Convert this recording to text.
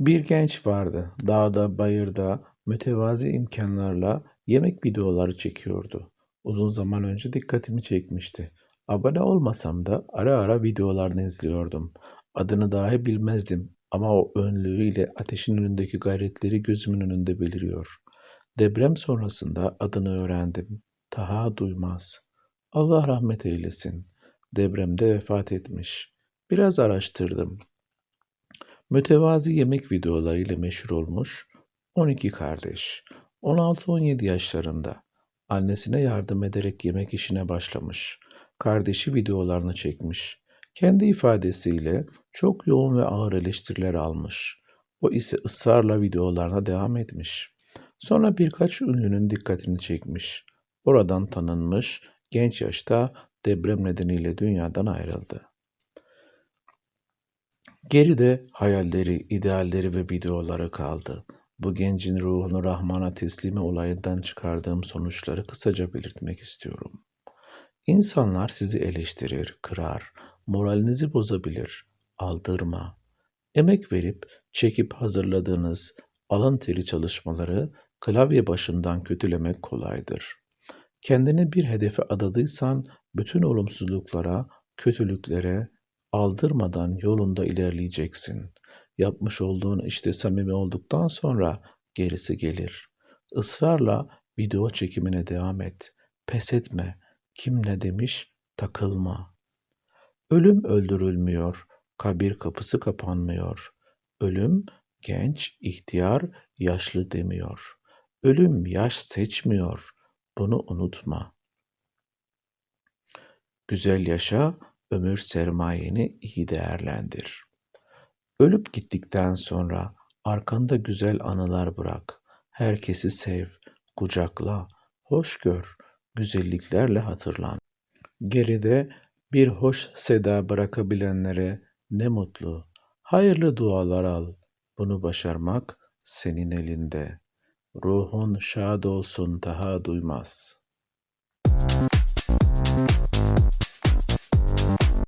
Bir genç vardı. Dağda, bayırda mütevazi imkanlarla yemek videoları çekiyordu. Uzun zaman önce dikkatimi çekmişti. Abone olmasam da ara ara videolarını izliyordum. Adını dahi bilmezdim ama o önlüğüyle ateşin önündeki gayretleri gözümün önünde beliriyor. Deprem sonrasında adını öğrendim. Taha Duymaz. Allah rahmet eylesin. Depremde vefat etmiş. Biraz araştırdım. Mütevazi yemek videolarıyla meşhur olmuş 12 kardeş. 16-17 yaşlarında annesine yardım ederek yemek işine başlamış. Kardeşi videolarını çekmiş. Kendi ifadesiyle çok yoğun ve ağır eleştiriler almış. O ise ısrarla videolarına devam etmiş. Sonra birkaç ünlünün dikkatini çekmiş. Oradan tanınmış, genç yaşta deprem nedeniyle dünyadan ayrıldı. Geride hayalleri, idealleri ve videoları kaldı. Bu gencin ruhunu Rahman'a teslimi olayından çıkardığım sonuçları kısaca belirtmek istiyorum. İnsanlar sizi eleştirir, kırar, moralinizi bozabilir. Aldırma. Emek verip çekip hazırladığınız alın teri çalışmaları klavye başından kötülemek kolaydır. Kendini bir hedefe adadıysan bütün olumsuzluklara, kötülüklere aldırmadan yolunda ilerleyeceksin. Yapmış olduğun işte samimi olduktan sonra gerisi gelir. Israrla video çekimine devam et. Pes etme. Kim ne demiş takılma. Ölüm öldürülmüyor. Kabir kapısı kapanmıyor. Ölüm genç, ihtiyar, yaşlı demiyor. Ölüm yaş seçmiyor. Bunu unutma. Güzel yaşa, ömür sermayeni iyi değerlendir. Ölüp gittikten sonra arkanda güzel anılar bırak. Herkesi sev, kucakla, hoş gör, güzelliklerle hatırlan. Geride bir hoş seda bırakabilenlere ne mutlu. Hayırlı dualar al. Bunu başarmak senin elinde. Ruhun şad olsun daha duymaz.